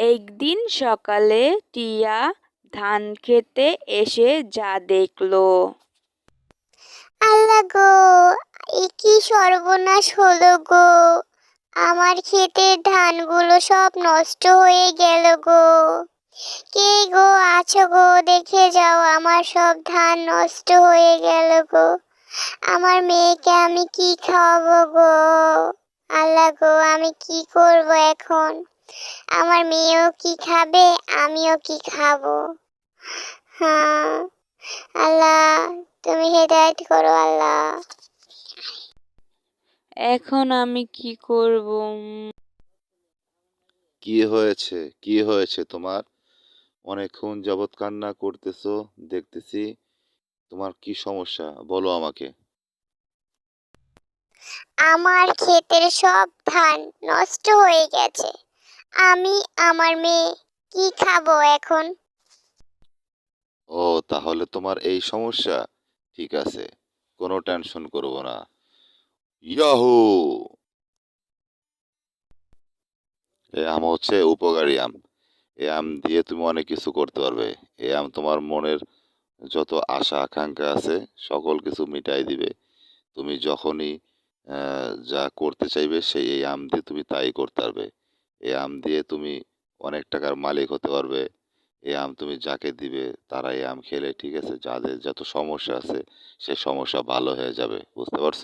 একদিন সকালে টিয়া ধান খেতে এসে যা দেখল। আল্লাহ গো, এ কি সর্বনাশ হলো গো। আমার ক্ষেতের ধানগুলো সব নষ্ট হয়ে গেল গো। কে গো আছো গো, দেখে যাও, আমার সব ধান নষ্ট হয়ে গেল গো। আমার মেয়েকে আমি কি খাওয়াবো গো? আল্লাহ গো, আমি কি করব এখন? আমার মেয়েও কি খাবে? আমিও কি খাব? হ্যাঁ আল্লাহ তুমি হেদায়েত করো আল্লাহ। এখন আমি কি করব? কি হয়েছে? কি হয়েছে তোমার? অনেকক্ষণ যাবৎ কান্না করতেছো দেখতেছি তোমার কি সমস্যা? বলো আমাকে। আমার ক্ষেতের সব ধান নষ্ট হয়ে গেছে। আমি, আমার মেয়ে, কি খাব এখন? ও, তাহলে তোমার এই সমস্যা? ঠিক আছে, কোনো টেনশন করব না। ইয়াহু! এই আম হচ্ছে উপকারী আম। এই আম দিয়ে তুমি অনেক কিছু করতে পারবে। এই আম তোমার মনের যত আশা, আকাঙ্ক্ষা আছে, সকল কিছু মিটাই দিবে। তুমি যখনই যা করতে চাইবে, সেই এই আম দিয়ে তুমি তাই করতে পারবে। এই আম দিয়ে তুমি অনেক টাকার মালিক হতে পারবে। এই আম তুমি যাকে দিবে তারা এই আম খেলে, ঠিক আছে? যাদের যত সমস্যা আছে, সে সমস্যা ভালো হয়ে যাবে, বুঝতে পারছ?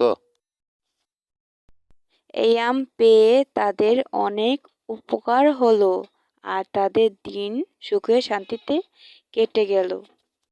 এই আম পেয়ে তাদের অনেক উপকার হলো, আর তাদের দিন সুখে শান্তিতে কেটে গেল।